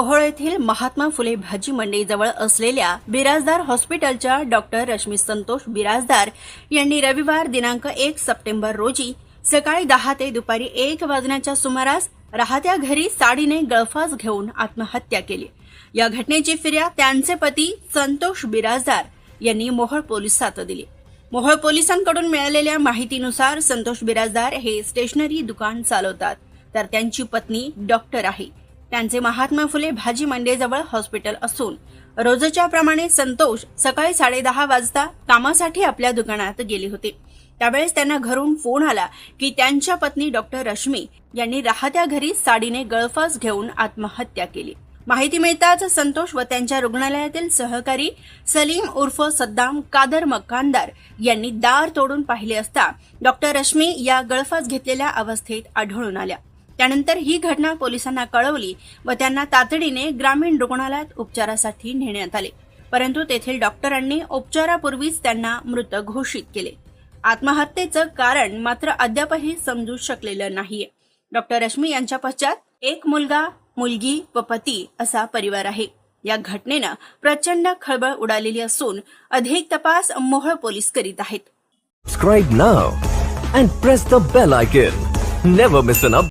मोहोळ येथील महात्मा फुले भाजी मंडईजवळ असलेल्या बिराजदार हॉस्पिटलच्या डॉक्टर रश्मी संतोष बिराजदार यांनी रविवार दिनांक एक सप्टेंबर रोजी सकाळी दहा ते दुपारी एक वाजण्याच्या सुमारास राहत्या घरी साडीने गळफास घेऊन आत्महत्या केली. या घटनेची फिर्याद त्यांचे पती संतोष बिराजदार यांनी मोहोळ पोलिसात दिली. मोहोळ पोलिसांकडून मिळालेल्या माहितीनुसार संतोष बिराजदार हे स्टेशनरी दुकान चालवतात तर त्यांची पत्नी डॉक्टर आहे. त्यांचे महात्मा फुले भाजी मंडईजवळ हॉस्पिटल असून रोजच्या प्रमाणे संतोष सकाळी साडेदहा वाजता कामासाठी आपल्या दुकानात गेले होते. त्यावेळेस त्यांना घरून फोन आला की त्यांच्या पत्नी डॉक्टर रश्मी यांनी राहत्या घरी साडीने गळफास घेऊन आत्महत्या केली. माहिती मिळताच संतोष व त्यांच्या रुग्णालयातील सहकारी सलीम उर्फ सद्दाम कादर मकानदार यांनी दार तोडून पाहिले असता डॉक्टर रश्मी या गळफास घेतलेल्या अवस्थेत आढळून आल्या. त्यानंतर ही घटना पोलिसांना कळवली व त्यांना तातडीने ग्रामीण रुग्णालयात उपचारासाठी नेण्यात आले. परंतु तेथील डॉक्टरांनी उपचारापूर्वीच त्यांना मृत घोषित केले. आत्महत्येचं कारण मात्र अद्यापही समजू शकलेलं नाहीये. डॉक्टर रश्मी यांच्या पश्चात एक मुलगा मुलगी व पती असा परिवार आहे. या घटनेनं प्रचंड खळबळ उडालेली असून अधिक तपास मोहळ पोलीस करीत आहेत. Subscribe now and press the bell icon. Never miss an.